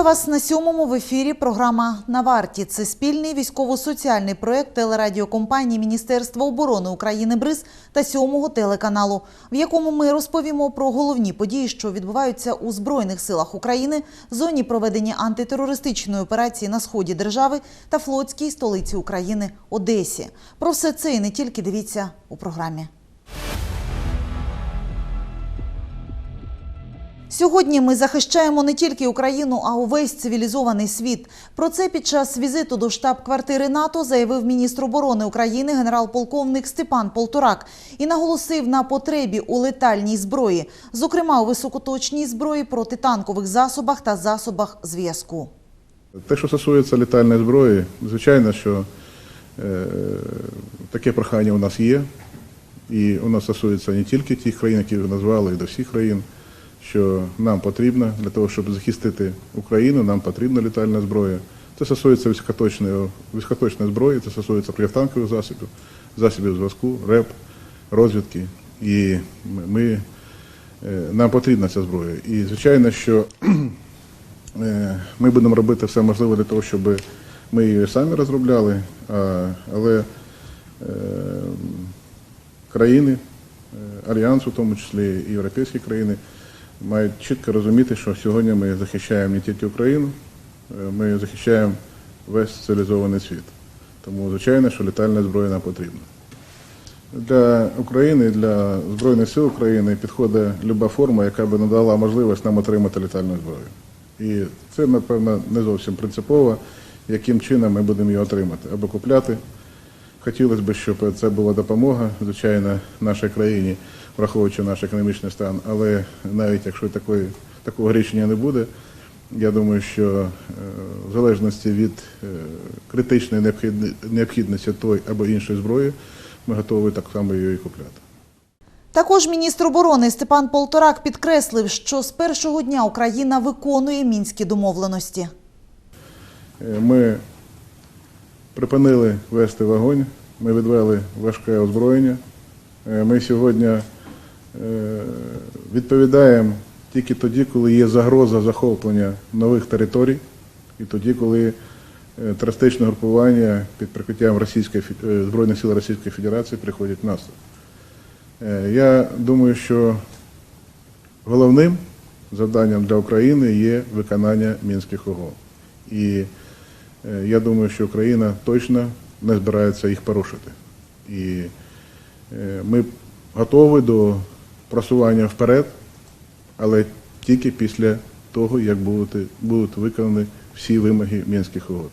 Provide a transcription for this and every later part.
Вітаю вас на сьомому в ефірі. Програма на варті. Це спільний військово-соціальний проект телерадіокомпанії Міністерства оборони України БРИЗ та сьомого телеканалу, в якому ми розповімо про головні події, що відбуваються у збройних силах України, зоні проведення антитерористичної операції на сході держави та флотській столиці України Одесі. Про все це і не тільки дивіться у програмі. Сьогодні ми захищаємо не тільки Україну, а увесь цивілізований світ. Про це під час візиту до штаб-квартири НАТО заявив міністр оборони України генерал-полковник Степан Полторак і наголосив на потребі у летальній зброї, зокрема у високоточній зброї, протитанкових засобах та засобах зв'язку. Те, що стосується літальної зброї, звичайно, що е, таке прохання у нас є. І воно стосується не тільки тих країн, які ви назвали, і до всіх країн, що нам потрібно для того, щоб захистити Україну, нам потрібна літальна зброя. Це стосується високоточної, зброї, це стосується протитанкових засобів, засобів зв'язку, РЕП, розвідки. І ми, е, нам потрібна ця зброя. І звичайно, що Е, Ми будемо робити все можливе для того, щоб ми її самі розробляли, але е, країни, Альянсу, в тому числі і європейські країни, мають чітко розуміти, що сьогодні ми захищаємо не тільки Україну, е, ми захищаємо весь цивілізований світ. Тому, звичайно, що літальна зброя нам потрібна. Для України, для Збройних сил України підходить люба форма, яка би надала можливість нам отримати літальну зброю. І це, напевно, не зовсім принципово, яким чином ми будемо її отримати або купляти. Хотілося б, щоб це була допомога, звичайно, нашій країні, враховуючи наш економічний стан. Але навіть якщо такої, такого рішення не буде, я думаю, що е, в залежності від е, критичної необхідності той або іншої зброї, ми готові так само її купляти. Також міністр оборони Степан Полторак підкреслив, що з першого дня Україна виконує мінські домовленості. Е, Ми припинили вести вогонь, ми відвели важке озброєння. Ми сьогодні відповідаємо тільки тоді, коли є загроза захоплення нових територій, і тоді, коли е, терористичне групування під прикриттям Російської е, Збройних сил Російської Федерації приходять в наступ. Е, Я думаю, що головним завданням для України є виконання мінських угод. І е, я думаю, що Україна точно не збирається їх порушити. І е, ми готові до просування вперед, але тільки після того, як будуть, будуть виконані всі вимоги мінських угод.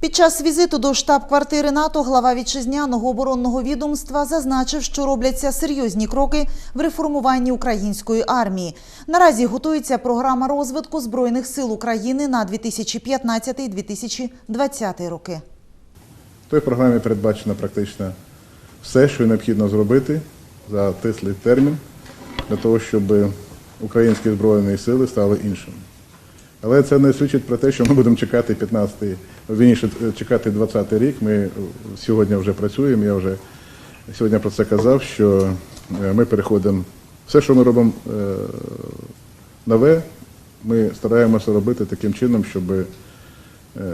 Під час візиту до штаб-квартири НАТО глава вітчизняного оборонного відомства зазначив, що робляться серйозні кроки в реформуванні української армії. Наразі готується програма розвитку збройних сил України на 2015-2020 роки. В той програмі передбачено практично все, що необхідно зробити за тислий термін для того, щоб українські збройні сили стали іншими. Але це не свідчить про те, що ми будемо чекати 15-й, вірніше, чекати 20-й рік. Ми сьогодні вже працюємо. Я вже сьогодні про це казав, що е, ми переходимо. Все, що ми робимо е, нове, ми стараємося робити таким чином, щоб е,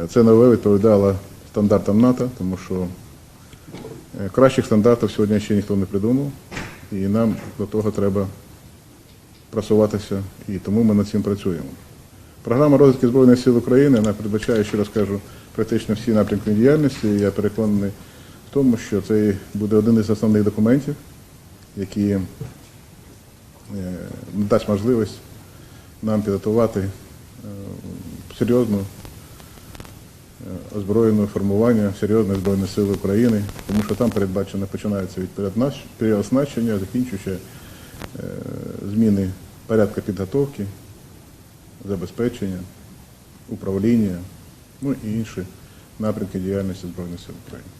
це нове відповідало стандартам НАТО, тому що кращих стандартів сьогодні ще ніхто не придумав, і нам до того треба просуватися, і тому ми над цим працюємо. Програма розвитку Збройних сил України вона передбачає, ще раз кажу, практично всі напрямки діяльності. І Я переконаний в тому, що це буде один із основних документів, який е, дасть можливість нам підготувати е, серйозну е, озброєне формування серйозної збройної сили України, тому що там передбачено починається від переоснащення, закінчуючи е, зміни порядку підготовки, забезпечення, управління, ну і інші напрямки діяльності Збройних сил України.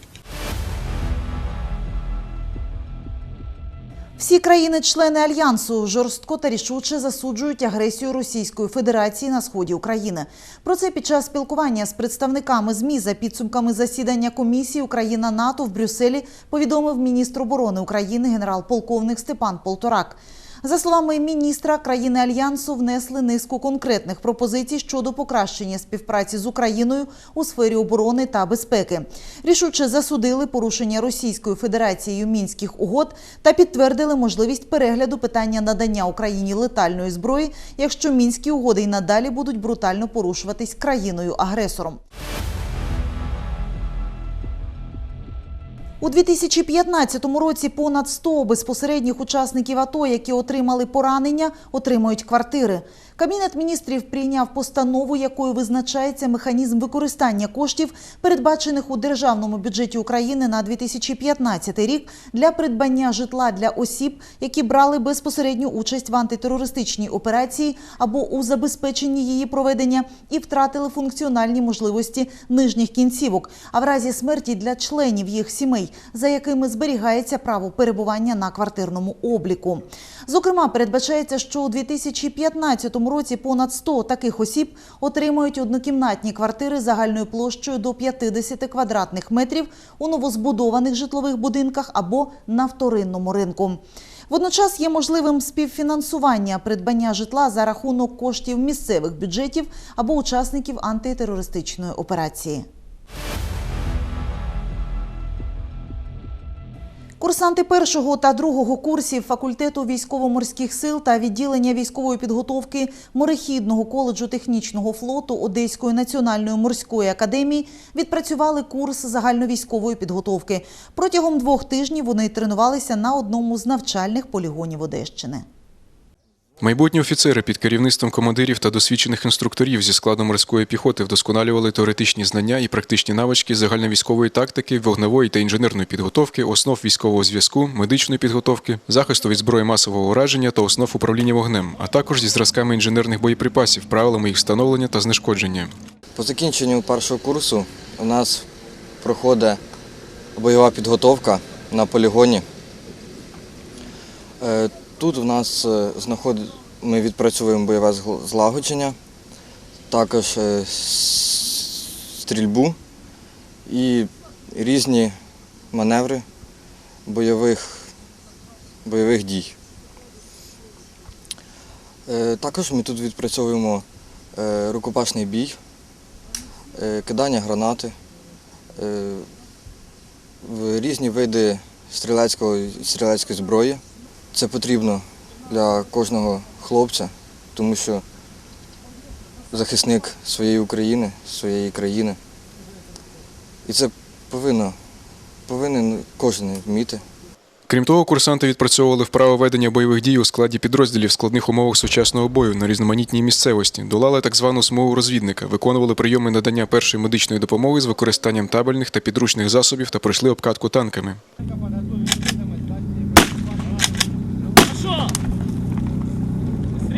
Всі країни-члени альянсу жорстко та рішуче засуджують агресію Російської Федерації на сході України. Про це під час спілкування з представниками ЗМІ за підсумками засідання комісії Україна НАТО в Брюсселі повідомив міністр оборони України генерал-полковник Степан Полторак. За словами міністра, країни альянсу внесли низку конкретних пропозицій щодо покращення співпраці з Україною у сфері оборони та безпеки. Рішуче засудили порушення Російською Федерацією мінських угод та підтвердили можливість перегляду питання надання Україні летальної зброї, якщо мінські угоди й надалі будуть брутально порушуватись країною-агресором. У 2015 році понад 100 безпосередніх учасників АТО, які отримали поранення, отримують квартири. Кабінет міністрів прийняв постанову, якою визначається механізм використання коштів, передбачених у державному бюджеті України на 2015 рік для придбання житла для осіб, які брали безпосередню участь в антитерористичній операції або у забезпеченні її проведення і втратили функціональні можливості нижніх кінцівок, а в разі смерті для членів їх сімей, за якими зберігається право перебування на квартирному обліку. Зокрема, передбачається, що у 2015 році понад 100 таких осіб отримають однокімнатні квартири загальною площею до 50 квадратних метрів у новозбудованих житлових будинках або на вторинному ринку. Водночас є можливим співфінансування придбання житла за рахунок коштів місцевих бюджетів або учасників антитерористичної операції. Курсанти першого та другого курсів факультету військово-морських сил та відділення військової підготовки морехідного коледжу технічного флоту Одеської національної морської академії відпрацювали курс загальновійськової підготовки. Протягом двох тижнів вони тренувалися на одному з навчальних полігонів Одещини. Майбутні офіцери під керівництвом командирів та досвідчених інструкторів зі складу морської піхоти вдосконалювали теоретичні знання і практичні навички загальновійськової тактики, вогневої та інженерної підготовки, основ військового зв'язку, медичної підготовки, захисту від зброї масового ураження та основ управління вогнем, а також зі зразками інженерних боєприпасів, правилами їх встановлення та знешкодження. По закінченню першого курсу у нас проходить бойова підготовка на полігоні. Тут у нас е, знаходить, ми відпрацьовуємо бойове злагодження, також е, стрільбу і різні маневри бойових, бойових дій. Е, Також ми тут відпрацьовуємо рукопашний бій, кидання гранати, різні види стрілецького, стрілецької зброї. Це потрібно для кожного хлопця, тому що захисник своєї України, своєї країни. І це повинно, повинен кожен вміти. Крім того, курсанти відпрацьовували вправи ведення бойових дій у складі підрозділів в складних умовах сучасного бою на різноманітній місцевості, долали так звану смугу розвідника, виконували прийоми надання першої медичної допомоги з використанням табельних та підручних засобів та пройшли обкатку танками. Пошел!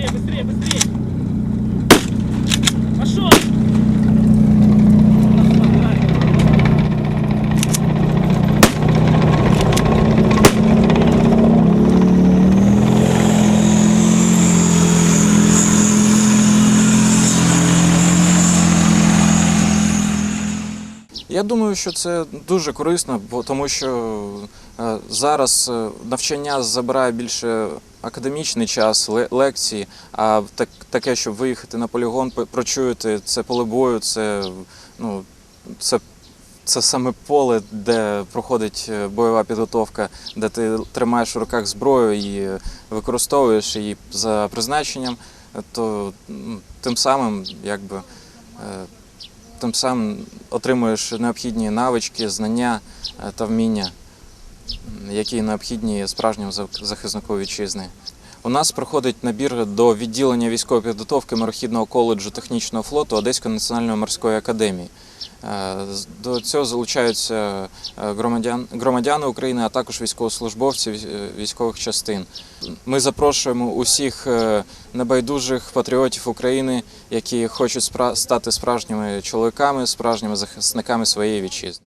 Быстрее, быстрее, быстрее! Пошел! Я думаю, що це дуже корисно, бо тому що е, зараз е, навчання забирає більше академічний час, лекції, а так, таке, щоб виїхати на полігон, п- прочуяти це поле бою, це, ну, це, це саме поле, де проходить е, бойова підготовка, де ти тримаєш у руках зброю і використовуєш її за призначенням, то тим самим якби. Тим самим отримуєш необхідні навички, знання е, та вміння, які необхідні справжньому зах- захиснику вітчизни. У нас проходить набір до відділення військової підготовки морохідного коледжу технічного флоту Одеської національної морської академії. Е, До цього залучаються е, громадян, громадяни України, а також військовослужбовці е, військових частин. Ми запрошуємо усіх небайдужих патріотів України, які хочуть стати справжніми чоловіками, справжніми захисниками своєї вітчизни.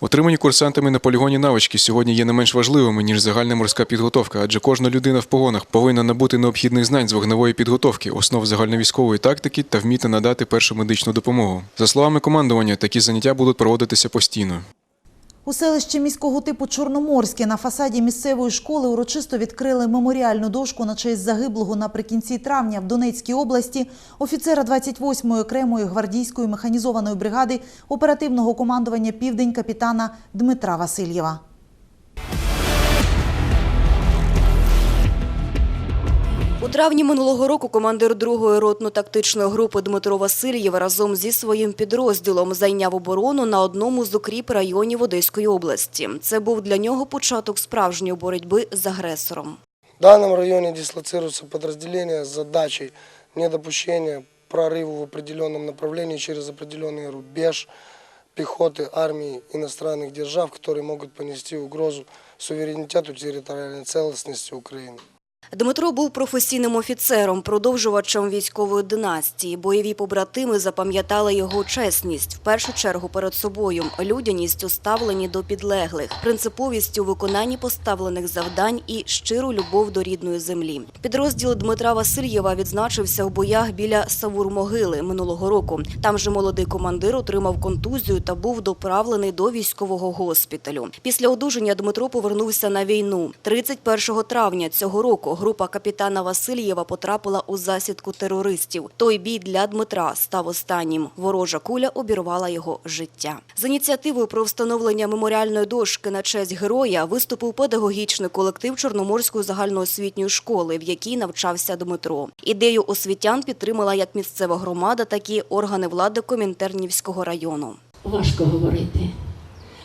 Отримані курсантами на полігоні навички сьогодні є не менш важливими, ніж загальна морська підготовка, адже кожна людина в погонах повинна набути необхідних знань з вогневої підготовки, основ загальновійськової тактики та вміти надати першу медичну допомогу. За словами командування, такі заняття будуть проводитися постійно. У селищі міського типу Чорноморське на фасаді місцевої школи урочисто відкрили меморіальну дошку на честь загиблого наприкінці травня в Донецькій області офіцера 28-ї окремої гвардійської механізованої бригади оперативного командування Південь капітана Дмитра Васильєва. У травні минулого року командир другої ротно-тактичної групи Дмитро Васильєв разом зі своїм підрозділом зайняв оборону на одному з укріп районів Одеської області. Це був для нього початок справжньої боротьби з агресором. В данном районе дислоцируются подразделения с задачей недопущения прорыва в определенном направлении через определенный рубеж пехоты, армии иностранных держав, которые могут понести угрозу суверенитету территориальной целостности Украины. Дмитро був професійним офіцером, продовжувачем військової династії. Бойові побратими запам'ятали його чесність в першу чергу перед собою, людяність у ставленні до підлеглих, принциповість у виконанні поставлених завдань і щиру любов до рідної землі. Підрозділ Дмитра Васильєва відзначився в боях біля Савур-Могили минулого року. Там же молодий командир отримав контузію та був доправлений до військового госпіталю. Після одужання Дмитро повернувся на війну. 31 травня цього року група капітана Васильєва потрапила у засідку терористів. Той бій для Дмитра став останнім. Ворожа куля обірвала його життя. З ініціативою про встановлення меморіальної дошки на честь героя виступив педагогічний колектив Чорноморської загальноосвітньої школи, в якій навчався Дмитро. Ідею освітян підтримала як місцева громада, так і органи влади Комінтернівського району. Важко говорити,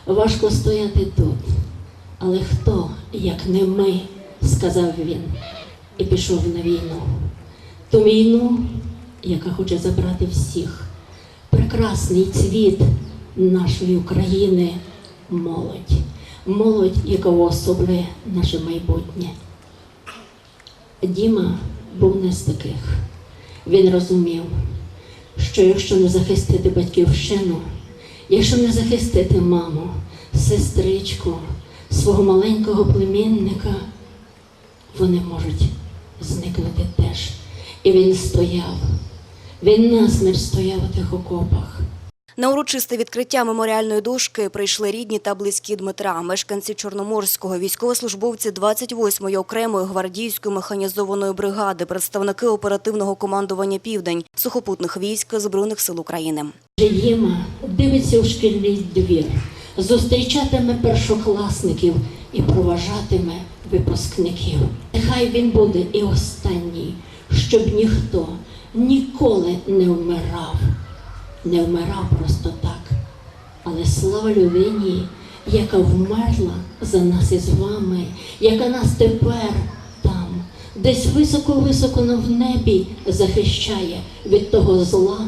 важко стояти тут. Але хто, як не ми, сказав він, і пішов на війну. Ту війну, яка хоче забрати всіх. Прекрасний цвіт нашої України молодь. Молодь, яка уособлює наше майбутнє. Діма був не з таких. Він розумів, що якщо не захистити батьківщину, якщо не захистити маму, сестричку, свого маленького племінника, вони можуть зникнути теж. І він стояв, він насмерть стояв у тих окопах. На урочисте відкриття меморіальної дошки прийшли рідні та близькі Дмитра, мешканці Чорноморського, військовослужбовці 28-ї окремої гвардійської механізованої бригади, представники оперативного командування Південь, сухопутних військ Збройних сил України. Діма дивиться у шкільний двір, зустрічатиме першокласників і проважатиме випускників. Нехай він буде і останній, щоб ніхто ніколи не вмирав, не вмирав просто так. Але слава людині, яка вмерла за нас із вами, яка нас тепер там, десь високо-високо в небі захищає від того зла,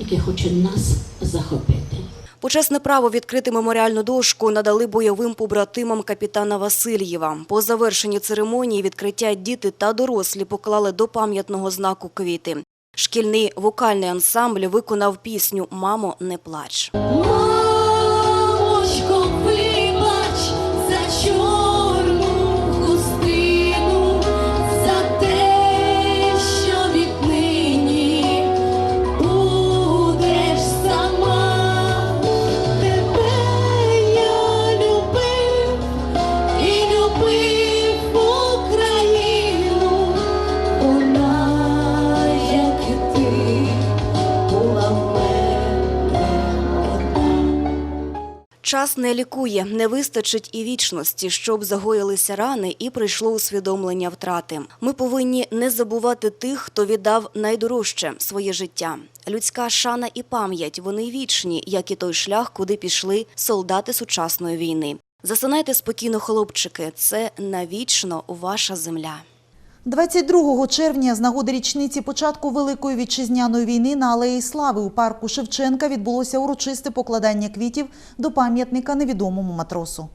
яке хоче нас захопити. Почесне право відкрити меморіальну дошку надали бойовим побратимам капітана Васильєва. По завершенні церемонії відкриття діти та дорослі поклали до пам'ятного знаку квіти. Шкільний вокальний ансамбль виконав пісню Мамо, не плач. Час не лікує, не вистачить і вічності, щоб загоїлися рани і прийшло усвідомлення втрати. Ми повинні не забувати тих, хто віддав найдорожче своє життя. Людська шана і пам'ять вони вічні, як і той шлях, куди пішли солдати сучасної війни. Засинайте спокійно, хлопчики. Це навічно ваша земля. 22 червня з нагоди річниці початку Великої вітчизняної війни на Алеї Слави у парку Шевченка відбулося урочисте покладання квітів до пам'ятника невідомому матросу.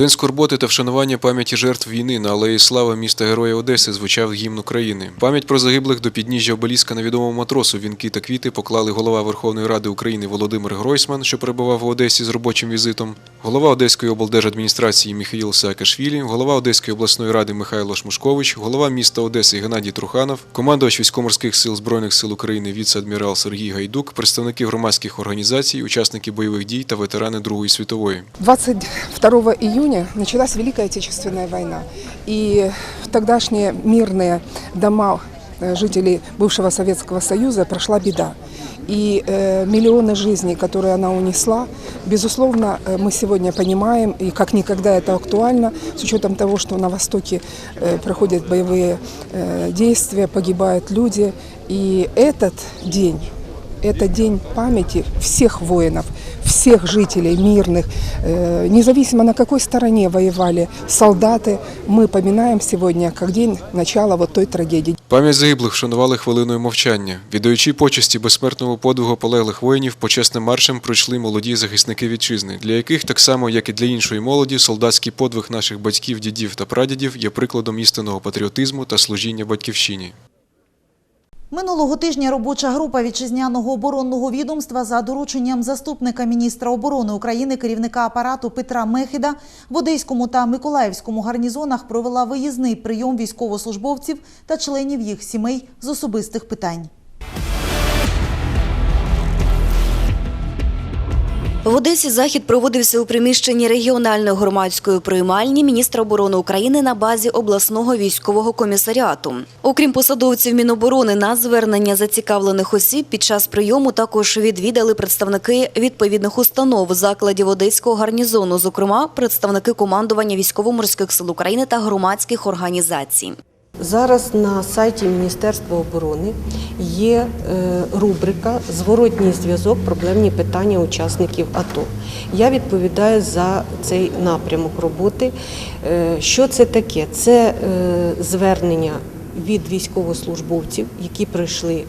День скорботи та вшанування пам'яті жертв війни на алеї Слава міста Героя Одеси звучав гімн України. Пам'ять про загиблих до підніжжя обеліска на відомому матросу вінки та квіти поклали голова Верховної Ради України Володимир Гройсман, що перебував в Одесі з робочим візитом, голова Одеської облдержадміністрації Міхаїл Саакашвілі, голова Одеської обласної ради Михайло Шмушкович, голова міста Одеси Геннадій Труханов, командувач військово-морських сил Збройних сил України віце-адмірал Сергій Гайдук, представники громадських організацій, учасники бойових дій та ветерани Другої світової. 22 июня началась Великая Отечественная война. И тогдашние мирные дома э, жителей бывшего Советского Союза прошла беда. И э, миллионы жизней, которые она унесла, безусловно, э, мы сегодня понимаем, и как никогда это актуально, с учетом того, что на Востоке э, проходят боевые э, действия, погибают люди. И этот день это день памяти всех воинов, всех жителей мирных, э, независимо на какой стороне воевали солдаты, мы поминаем сегодня как день начала вот той трагедии. Пам'ять загиблих вшанували хвилиною мовчання. Віддаючи почесті безсмертному подвигу полеглих воїнів, почесним маршем пройшли молоді захисники вітчизни, для яких, так само як і для іншої молоді, солдатський подвиг наших батьків, дідів та прадідів є прикладом істинного патріотизму та служіння батьківщині. Минулого тижня робоча група вітчизняного оборонного відомства за дорученням заступника міністра оборони України, керівника апарату Петра Мехіда в Одеському та Миколаївському гарнізонах провела виїзний прийом військовослужбовців та членів їх сімей з особистих питань. В Одесі захід проводився у приміщенні регіональної громадської приймальні міністра оборони України на базі обласного військового комісаріату. Окрім посадовців Міноборони, на звернення зацікавлених осіб під час прийому також відвідали представники відповідних установ закладів одеського гарнізону, зокрема представники командування військово-морських сил України та громадських організацій. Зараз на сайті Міністерства оборони є е, рубрика Зворотній зв'язок, проблемні питання учасників АТО. Я відповідаю за цей напрямок роботи. Е, Що це таке? Це е, звернення від військовослужбовців, які пройшли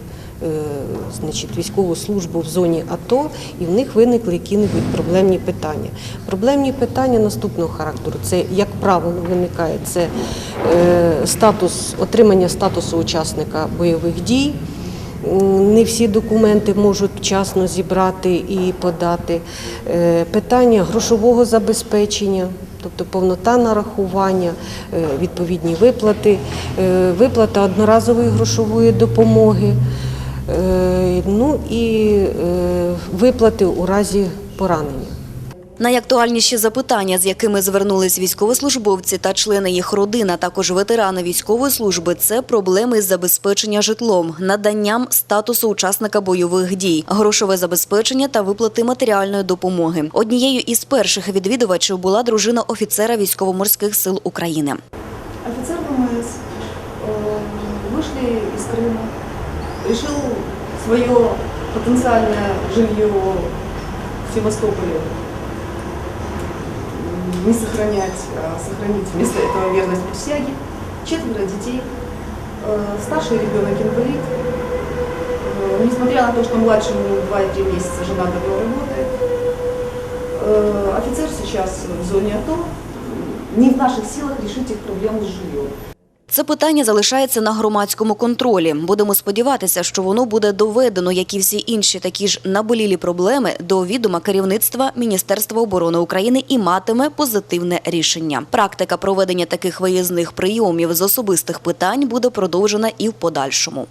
значить, військову службу в зоні АТО, і в них виникли які-небудь проблемні питання. Проблемні питання наступного характеру. Це, як правило, виникає це е, статус отримання статусу учасника бойових дій. Не всі документи можуть вчасно зібрати і подати. Е, Питання грошового забезпечення, тобто повнота нарахування, е, відповідні виплати, е, виплата одноразової грошової допомоги, е, ну і е, виплати у разі поранення. Найактуальніші запитання, з якими звернулись військовослужбовці та члени їх родин, а також ветерани військової служби, це проблеми з забезпечення житлом, наданням статусу учасника бойових дій, грошове забезпечення та виплати матеріальної допомоги. Однією із перших відвідувачів була дружина офіцера військово-морських сил України. Офицер ВМС э, вышли из Крыма, Решил свое потенциальное жилье в Севастополе не сохранять, а сохранить вместо этого верность присяге. Четверо детей, Э, старший ребенок инвалид. Э, Несмотря на то, что младшему 2-3 месяца жена давно работает, э, офицер сейчас в зоне АТО, не в наших силах решить их проблему с жильем. Це питання залишається на громадському контролі. Будемо сподіватися, що воно буде доведено, як і всі інші такі ж наболілі проблеми, до відома керівництва Міністерства оборони України і матиме позитивне рішення. Практика проведення таких виїзних прийомів з особистих питань буде продовжена і в подальшому.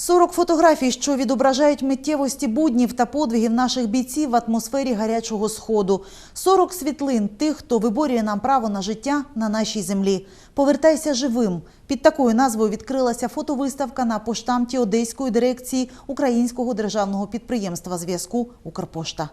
40 фотографій, що відображають миттєвості буднів та подвигів наших бійців в атмосфері гарячого сходу. 40 світлин тих, хто виборює нам право на життя на нашій землі. Повертайся живим. Під такою назвою відкрилася фотовиставка на поштамті Одеської дирекції Українського державного підприємства зв'язку Укрпошта.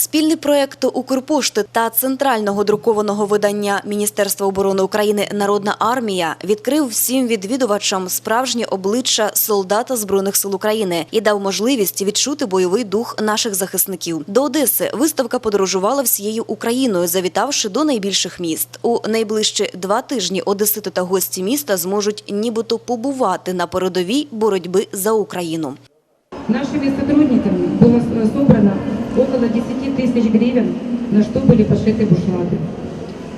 Спільний проект Укрпошти та центрального друкованого видання Міністерства оборони України Народна армія відкрив всім відвідувачам справжнє обличчя солдата збройних сил України і дав можливість відчути бойовий дух наших захисників. До Одеси виставка подорожувала всією Україною, завітавши до найбільших міст. У найближчі два тижні одесити та гості міста зможуть нібито побувати на передовій боротьби за Україну. Нашими сотрудниками было собрано около 10 тысяч гривен, на что были пошиты бушлаты.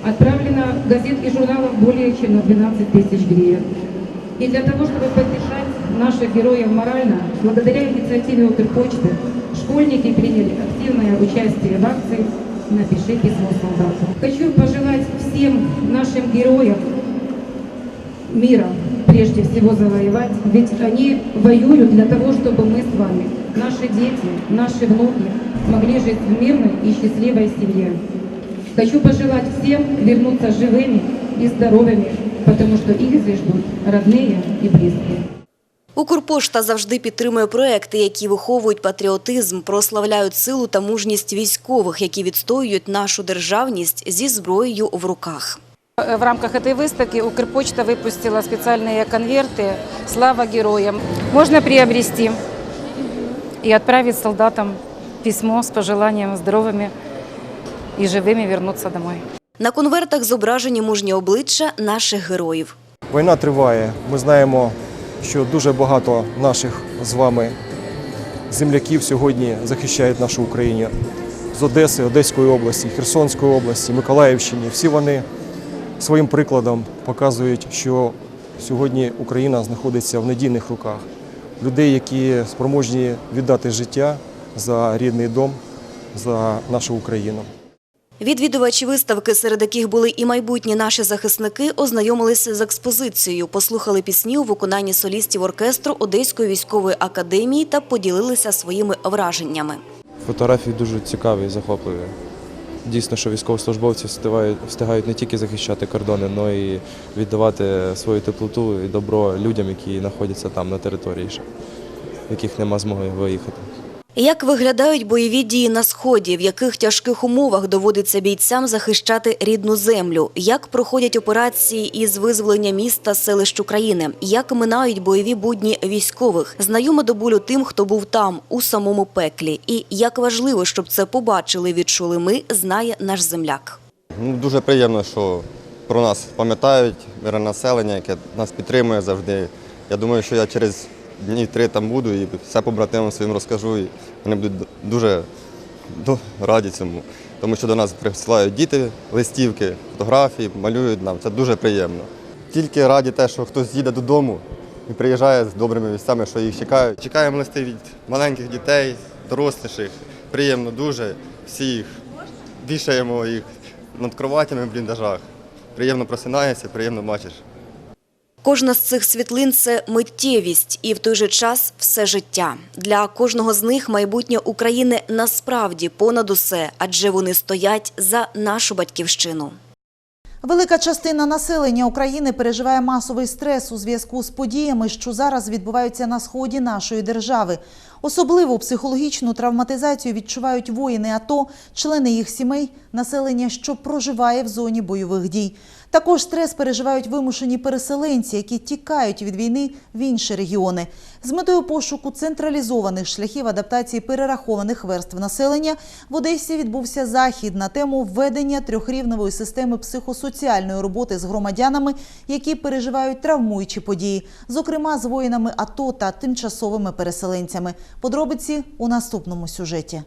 Отправлено газет и журналов более чем на 12 тысяч гривен. И для того, чтобы поддержать наших героев морально, благодаря инициативе Укрпочты, школьники приняли активное участие в акции «Напиши письмо солдату». Хочу пожелать всем нашим героям мира прежде всего завоевать, ведь они воюют для того, чтобы мы с вами, наши дети, наши внуки могли жить в мирной и счастливой семье. Хочу пожелать всем вернуться живыми и здоровыми, потому что их здесь ждут родные и близкие. Укрпошта завжди підтримує проекти, які виховують патріотизм, прославляють силу та мужність військових, які відстоюють нашу державність зі зброєю в руках. В рамках этой выставки Укрпочта выпустила специальные конверты «Слава героям». Можно приобрести и отправить солдатам письмо с пожеланием здоровыми и живыми вернуться домой. На конвертах зображені мужні обличчя наших героїв. Війна триває. Ми знаємо, що дуже багато наших з вами земляків сьогодні захищають нашу Україну з Одеси, Одеської області, Херсонської області, Миколаївщини. Всі вони своїм прикладом показують, що сьогодні Україна знаходиться в надійних руках людей, які спроможні віддати життя за рідний дом, за нашу Україну. Відвідувачі виставки, серед яких були і майбутні наші захисники, ознайомилися з експозицією, послухали пісні у виконанні солістів оркестру Одеської військової академії та поділилися своїми враженнями. Фотографії дуже цікаві і захопливі. Дійсно, що військовослужбовці встигають, не тільки захищати кордони, але й віддавати свою теплоту і добро людям, які знаходяться там на території, в яких нема змоги виїхати. Як виглядають бойові дії на сході, в яких тяжких умовах доводиться бійцям захищати рідну землю, як проходять операції із визволення міста селищ України, як минають бойові будні військових, знайомо до болю тим, хто був там у самому пеклі, і як важливо, щоб це побачили, відчули ми, знає наш земляк. Ну, дуже приємно, що про нас пам'ятають населення, яке нас підтримує завжди. Я думаю, що я через дні три там буду і все побратимам своїм розкажу. Вони будуть дуже раді цьому. Тому що до нас присилають діти листівки, фотографії, малюють нам. Це дуже приємно. Тільки раді те, що хтось їде додому і приїжджає з добрими вістами, що їх чекають. Чекаємо листи від маленьких дітей, доросліших. Приємно дуже. Всіх вішаємо їх над кроватями в бліндажах. Приємно просинаєшся, приємно бачиш. Кожна з цих світлин це миттєвість і в той же час все життя. Для кожного з них майбутнє України насправді понад усе, адже вони стоять за нашу батьківщину. Велика частина населення України переживає масовий стрес у зв'язку з подіями, що зараз відбуваються на сході нашої держави. Особливу психологічну травматизацію відчувають воїни АТО, члени їх сімей, населення, що проживає в зоні бойових дій. Також стрес переживають вимушені переселенці, які тікають від війни в інші регіони. З метою пошуку централізованих шляхів адаптації перерахованих верств населення в Одесі відбувся захід на тему введення трьохрівневої системи психосоціальної роботи з громадянами, які переживають травмуючі події, зокрема з воїнами АТО та тимчасовими переселенцями. Подробиці у наступному сюжеті.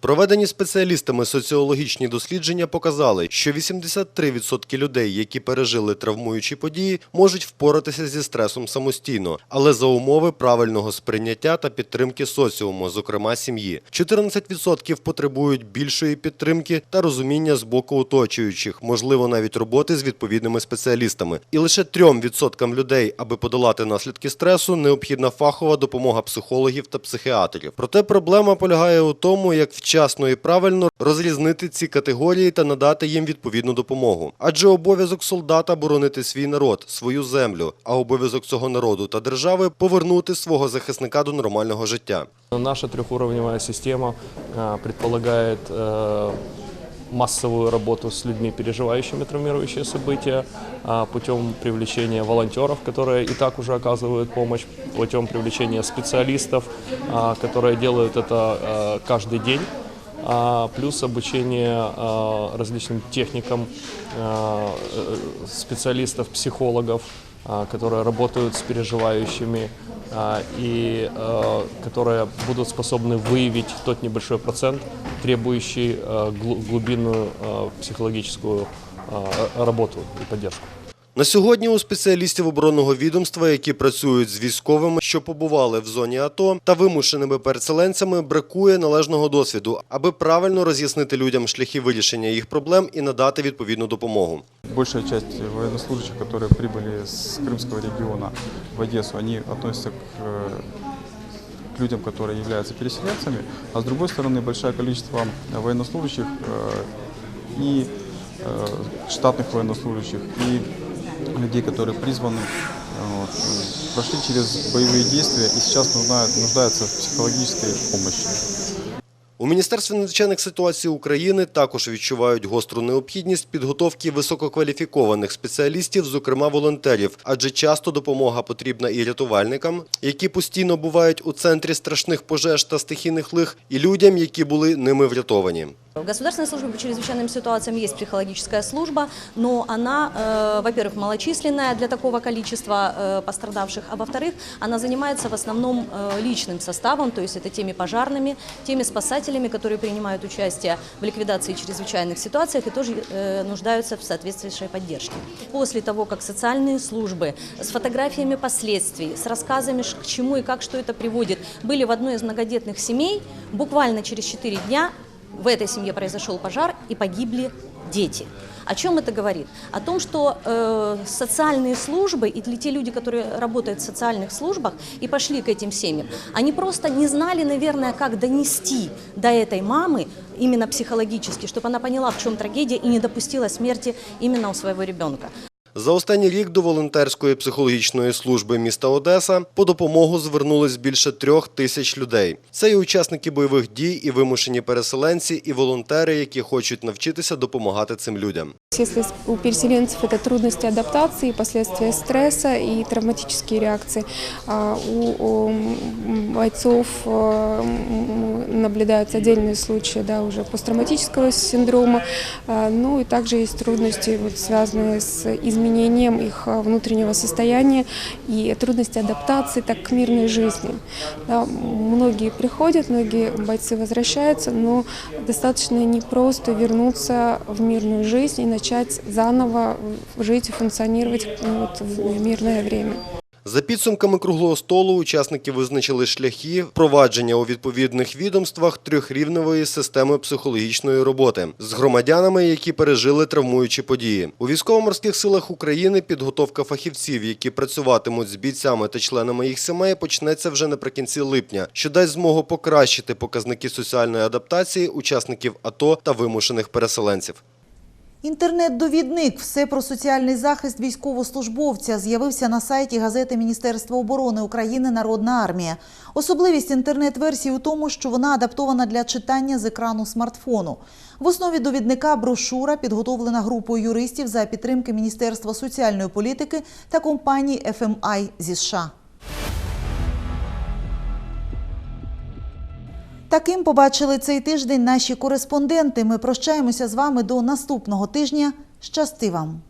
Проведені спеціалістами соціологічні дослідження показали, що 83% людей, які пережили травмуючі події, можуть впоратися зі стресом самостійно, але за умови правильного сприйняття та підтримки соціуму, зокрема сім'ї. 14% потребують більшої підтримки та розуміння з боку оточуючих, можливо, навіть роботи з відповідними спеціалістами. І лише 3% людей, аби подолати наслідки стресу, необхідна фахова допомога психологів та психіатрів. Проте проблема полягає у тому, як вчасно і правильно розрізнити ці категорії та надати їм відповідну допомогу. Адже обов'язок солдата боронити свій народ, свою землю, а обов'язок цього народу та держави повернути свого захисника до нормального життя. Наша трехуровневая система а, предполагает э, массовую работу с людьми, переживающими травмирующие события, а, путем привлечения волонтеров, которые и так уже оказывают помощь, путем привлечения специалистов, а, которые делают это а, каждый день, а, плюс обучение а, различным техникам а, э, специалистов, психологов, а, которые работают с переживающими а, и а, которые будут способны выявить тот небольшой процент, требующий а, глу- глубинную а, психологическую а, работу и поддержку. На сьогодні у спеціалістів оборонного відомства, які працюють з військовими, що побували в зоні АТО та вимушеними переселенцями, бракує належного досвіду, аби правильно роз'яснити людям шляхи вирішення їх проблем і надати відповідну допомогу. Большая часть военнослужащих, которые прибыли с Крымского региона в Одессу, они относятся к, э, к людям, которые являются переселенцами, а с другой стороны большое количество военнослужащих э, и э, штатных военнослужащих, и людей, которые призваны, э, вот, э, прошли через боевые действия и сейчас нуждают- нуждаются в психологической помощи. У Міністерстві надзвичайних ситуацій України також відчувають гостру необхідність підготовки висококваліфікованих спеціалістів, зокрема волонтерів, адже часто допомога потрібна і рятувальникам, які постійно бувають у центрі страшних пожеж та стихійних лих, і людям, які були ними врятовані. В Государственной службе по чрезвычайным ситуациям есть психологическая служба, но она, э, во-первых, малочисленная для такого количества э, пострадавших, а во-вторых, она занимается в основном э, личным составом, то есть это теми пожарными, теми спасателями, которые принимают участие в ликвидации чрезвычайных ситуациях и тоже э, нуждаются в соответствующей поддержке. После того, как социальные службы с фотографиями последствий, с рассказами, ш- к чему и как, что это приводит, были в одной из многодетных семей, буквально через 4 дня в этой семье произошел пожар и погибли дети. О чем это говорит? О том, что э, социальные службы и те люди, которые работают в социальных службах и пошли к этим семьям, они просто не знали, наверное, как донести до этой мамы именно психологически, чтобы она поняла, в чем трагедия и не допустила смерти именно у своего ребенка. За останній рік до волонтерської психологічної служби міста Одеса по допомогу звернулись більше трьох тисяч людей. Це і учасники бойових дій, і вимушені переселенці, і волонтери, які хочуть навчитися допомагати цим людям. Если с- у переселенцев это трудности адаптации, последствия стресса и травматические реакции, а у, у, м, бойцов э, м, наблюдаются отдельные случаи да, уже посттравматического синдрома, а, ну и также есть трудности, вот, связанные с изменением их внутреннего состояния и трудности адаптации так к мирной жизни. Да, многие приходят, многие бойцы возвращаются, но достаточно непросто вернуться в мирную жизнь и начать заново жить и функционировать ну, вот, в мирное время. За підсумками круглого столу учасники визначили шляхи впровадження у відповідних відомствах трьохрівневої системи психологічної роботи з громадянами, які пережили травмуючі події. У військово-морських силах України підготовка фахівців, які працюватимуть з бійцями та членами їх сімей, почнеться вже наприкінці липня, що дасть змогу покращити показники соціальної адаптації учасників АТО та вимушених переселенців. Інтернет-довідник «Все про соціальний захист військовослужбовця» з'явився на сайті газети Міністерства оборони України «Народна армія». Особливість інтернет-версії у тому, що вона адаптована для читання з екрану смартфону. В основі довідника брошура, підготовлена групою юристів за підтримки Міністерства соціальної політики та компанії FMI зі США. Таким побачили цей тиждень наші кореспонденти. Ми прощаємося з вами до наступного тижня. Щасти вам!